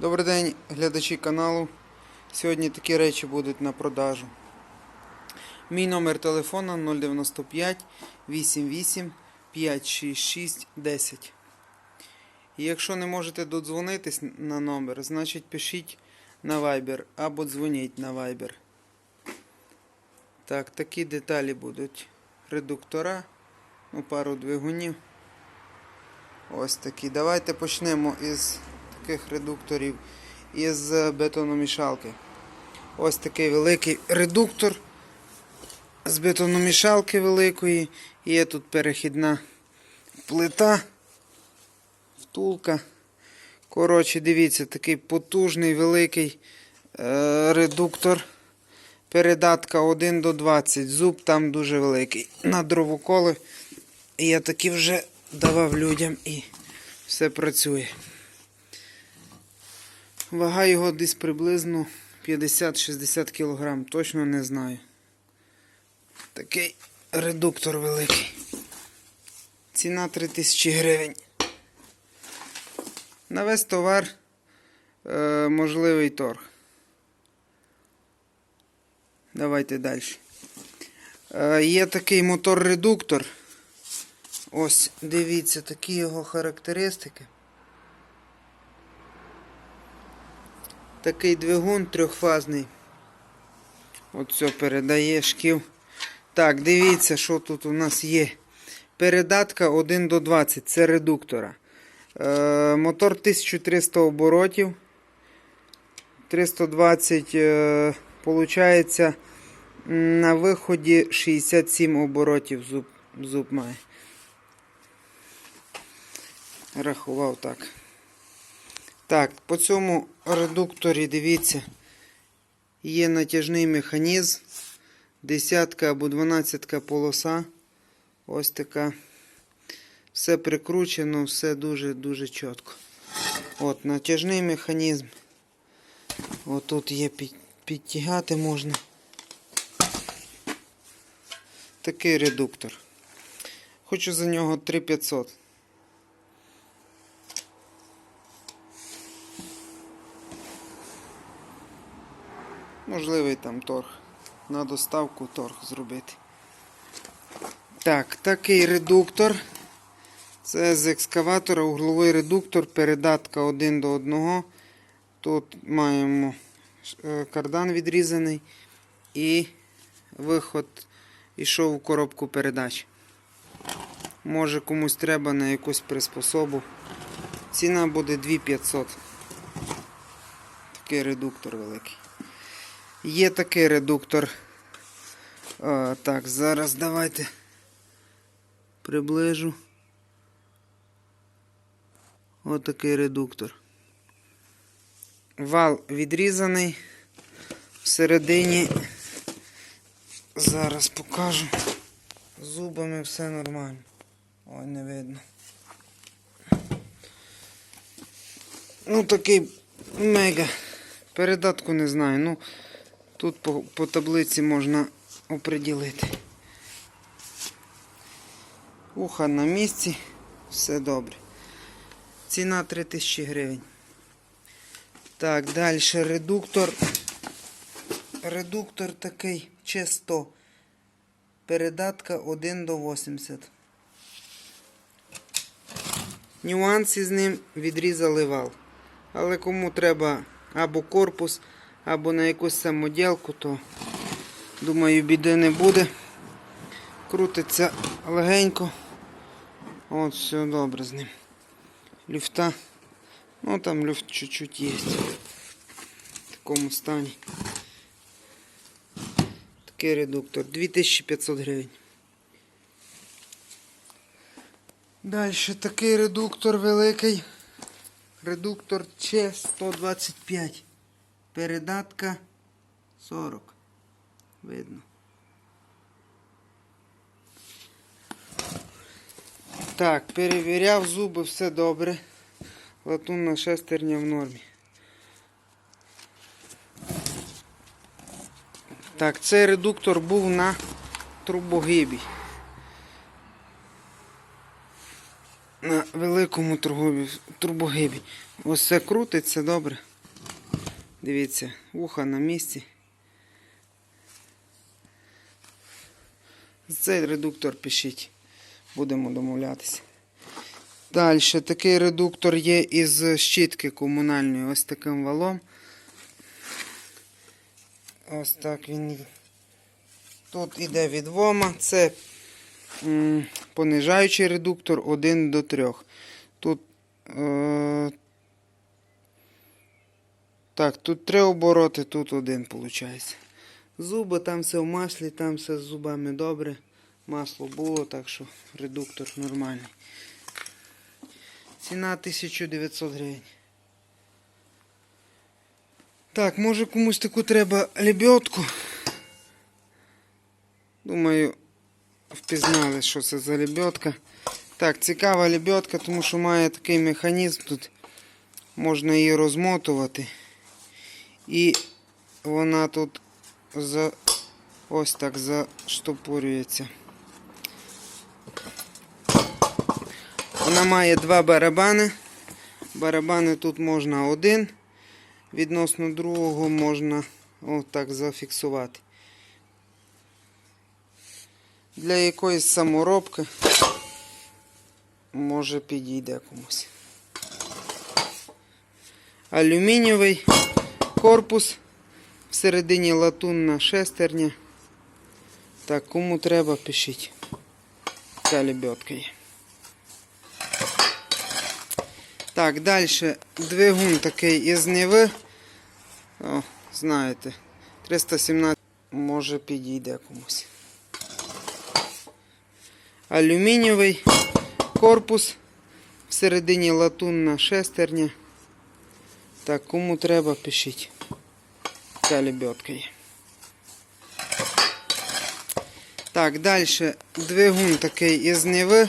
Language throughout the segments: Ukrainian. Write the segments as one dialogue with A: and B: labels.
A: Добрий день, глядачі каналу. Сьогодні такі речі будуть на продажу. Мій номер телефона 095 88 566 10. І якщо не можете додзвонитись на номер, значить пишіть на Viber або дзвоніть на Viber. Так, такі деталі будуть. Редуктора, ну, пару двигунів. Ось такі. Давайте почнемо із таких редукторів із е, бетономішалки. Ось такий великий редуктор з бетономішалки великої. Є тут перехідна плита, втулка. Коротше, дивіться, такий потужний великий е, редуктор. Передатка 1 до 20. Зуб там дуже великий. На дровоколи. Я таки вже давав людям і все працює. Вага його десь приблизно 50-60 кг, точно не знаю. Такий редуктор великий. Ціна 3000 гривень. На весь товар е, можливий торг. Давайте далі. Е, є такий мотор-редуктор. Ось, дивіться, такі його характеристики. Такий двигун трьохфазний. Оце передає шків. Так, дивіться, що тут у нас є. Передатка 1 до 20, це редуктора. Е, мотор 1300 оборотів. 320, е, получається, на виході 67 оборотів зуб, зуб має. Рахував так. Так, по цьому редукторі, дивіться, є натяжний механізм. Десятка або дванадцятка полоса. Ось така. Все прикручено, все дуже-дуже чітко. От, натяжний механізм. От тут є під, підтягати можна. Такий редуктор. Хочу за нього 3500. Можливий там торг. На доставку торг зробити. Так, такий редуктор. Це з екскаватора угловий редуктор, передатка 1 до 1. Тут маємо е, кардан відрізаний і виход ішов у коробку передач. Може комусь треба на якусь приспособу. Ціна буде 2500. Такий редуктор великий. Є такий редуктор. А, так, зараз давайте приближу. Отакий редуктор. Вал відрізаний. Всередині зараз покажу. Зубами все нормально. Ой, не видно. Ну такий мега. Передатку не знаю. Ну, тут по, по таблиці можна оприділити. Уха на місці, все добре. Ціна 3000 гривень. Так, далі редуктор. Редуктор такий Ч100. Передатка 1 до 80. Нюанс із ним відрізали вал. Але кому треба або корпус, або на якусь самоділку, то думаю біди не буде. Крутиться легенько. От, все добре з ним. Люфта. Ну там люфт чуть-чуть є. В такому стані. Такий редуктор. 2500 гривень. Далі такий редуктор великий. Редуктор Ч125. Передатка 40. Видно. Так, перевіряв зуби, все добре. Латунна шестерня в нормі. Так, цей редуктор був на трубогибі. на великому турбові, турбогибі. Ось це крутиться добре. Дивіться, вуха на місці. Цей редуктор пишіть. Будемо домовлятися. Далі такий редуктор є із щітки комунальної, ось таким валом. Ось так він. Тут іде відвома. Це м, понижаючий редуктор 1 до 3. Тут. Е, так, тут три обороти, тут один виходить. Зуби там все в маслі, там все з зубами добре. Масло було, так що редуктор нормальний. Ціна 1900 гривень. Так, може комусь таку треба лебедку. Думаю, впізнали, що це за лебедка. Так, цікава лебедка, тому що має такий механізм тут. Можна її розмотувати. І вона тут за... ось так заштопорюється. Вона має два барабани. Барабани тут можна один. Відносно другого можна отак зафіксувати. Для якоїсь саморобки може підійде комусь. Алюмінієвий корпус. Всередині латунна шестерня. Так, кому треба, пишіть. Ця лебедка є. Так, далі двигун такий із Ниви. О, знаєте, 317 може підійде комусь. Алюмінієвий корпус. Всередині латунна шестерня. Так, кому треба, пишіть. Ця лебедка. Так, далі двигун такий із Ниви.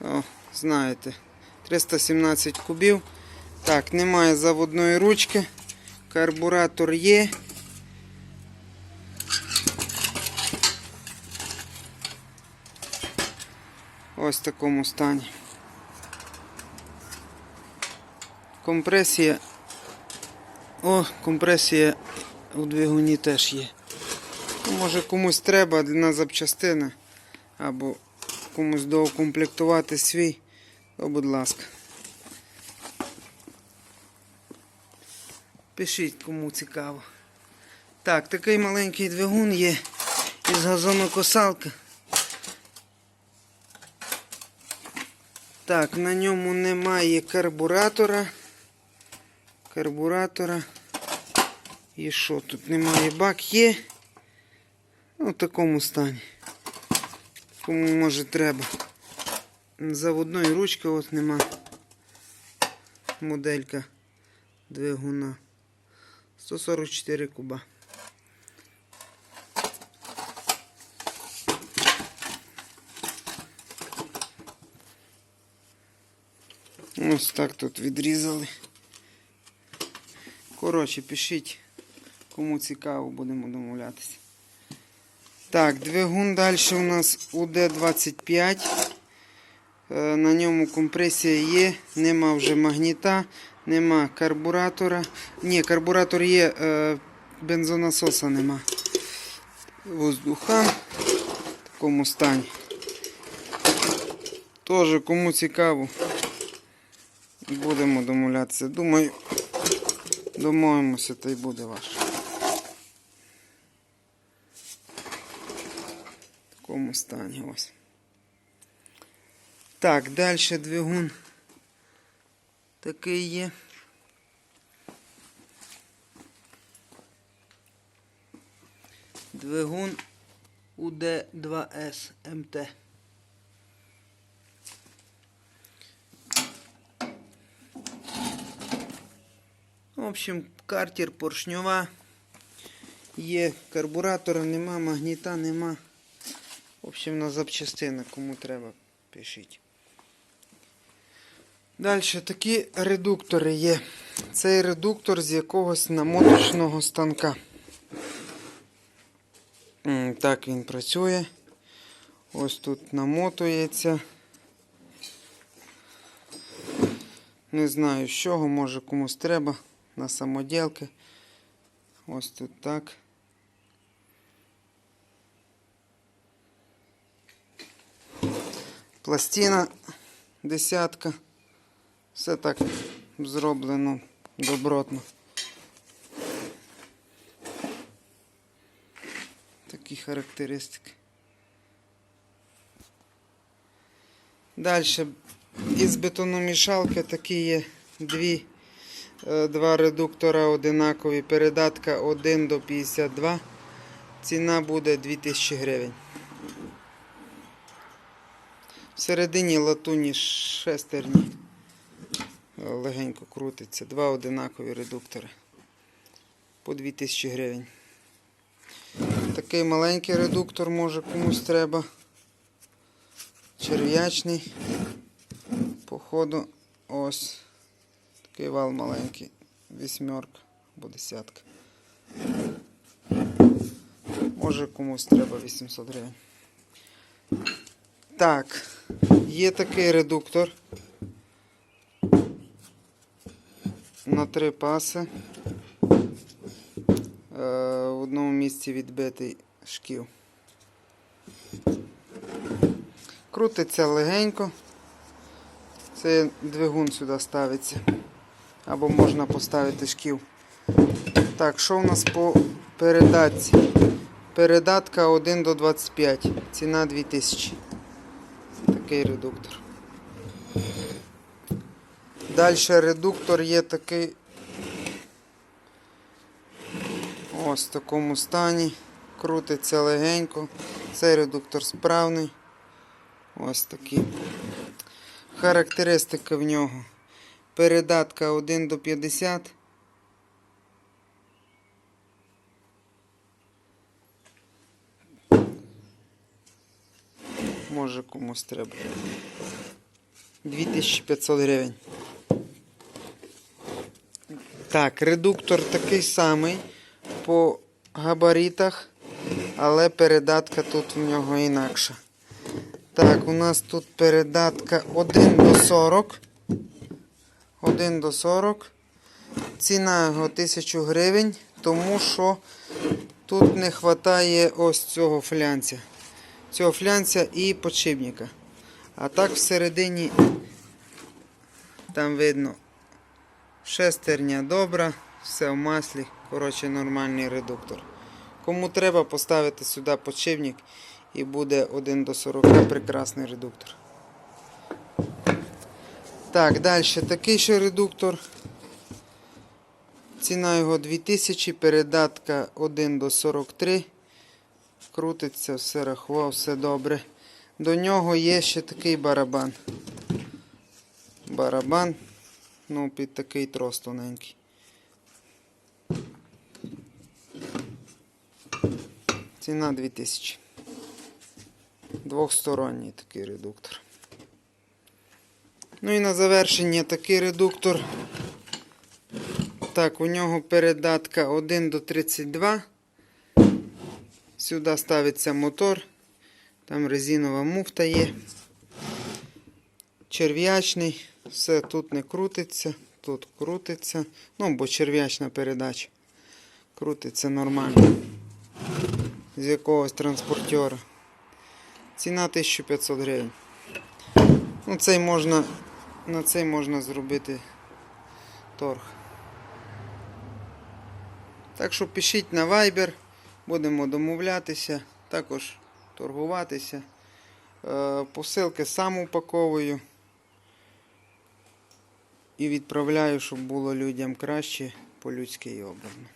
A: О, знаєте, 317 кубів. Так, немає заводної ручки. Карбуратор є. Ось в такому стані. Компресія. О, компресія у двигуні теж є. Ну, Може комусь треба на запчастини або комусь доукомплектувати свій, то будь ласка. Пишіть, кому цікаво. Так, такий маленький двигун є із газонокосалки. Так, на ньому немає карбуратора. Карбуратора. І що тут немає? Бак є. Ну, в такому стані. Кому може треба. Заводної ручки от нема. Моделька двигуна. 144 куба. Ось так тут відрізали. Коротше, пишіть, кому цікаво, будемо домовлятися. Так, двигун далі у нас УД-25. Е, На ньому компресія є, нема вже магніта, нема карбуратора. Ні, карбуратор є, е, бензонасоса нема. Воздуха в такому стані. Тоже кому цікаво, будемо домовлятися. Думаю, домовимося, та й буде ваше. Такому стані ось. Так, далі двигун такий є. Двигун УД2С МТ. В общем, картер поршньова. Є карбуратора, нема, магніта нема. В общем, на запчастини, кому треба, пишіть. Далі такі редуктори є. Цей редуктор з якогось намоточного станка. Так він працює. Ось тут намотується. Не знаю з чого, може комусь треба на самоділки. Ось тут так. Пластина десятка. Все так зроблено добротно. Такі характеристики. Далі із бетономішалки такі є дві, е, два редуктора одинакові. Передатка 1 до 52. Ціна буде 2000 гривень. Всередині латуні шестерні. Легенько крутиться. Два одинакові редуктори. По 2000 гривень. Такий маленький редуктор може комусь треба. Черв'ячний. Походу ось такий вал маленький. Вісьмерка або десятка. Може комусь треба 800 гривень. Так, є такий редуктор. На три паси. Е, в одному місці відбитий шків. Крутиться легенько. Це двигун сюди ставиться. Або можна поставити шків. Так, що у нас по передатці? Передатка 1 до 25. Ціна 2000. Такий редуктор. Далі редуктор є такий. Ось в такому стані. Крутиться легенько. Цей редуктор справний. Ось такий. Характеристика в нього. Передатка 1 до 50. Може комусь треба. 2500 гривень. Так, редуктор такий самий по габаритах, але передатка тут в нього інакша. Так, у нас тут передатка 1 до 40. 1 до 40. Ціна його 1000 гривень, тому що тут не вистачає ось цього флянця. Цього флянця і подшипника. А так всередині там видно шестерня добра, все в маслі. Коротше, нормальний редуктор. Кому треба поставити сюди подшипник і буде 1 до 40 прекрасний редуктор. Так, далі такий ще редуктор. Ціна його 2000, передатка 1 до 43. Крутиться, все рахував, все добре. До нього є ще такий барабан. Барабан, ну, під такий трос тоненький. Ціна 2000. Двохсторонній такий редуктор. Ну і на завершення такий редуктор. Так, у нього передатка 1 до 32. Сюди ставиться мотор. Там резинова муфта є. Черв'ячний. Все тут не крутиться, тут крутиться. Ну, бо черв'ячна передача. Крутиться нормально. З якогось транспортера. Ціна 1500 гривень. Ну, цей можна, на цей можна зробити торг. Так що пишіть на Viber, будемо домовлятися, також торгуватися. Е, Посилки сам упаковую і відправляю, щоб було людям краще по-людськи і образно.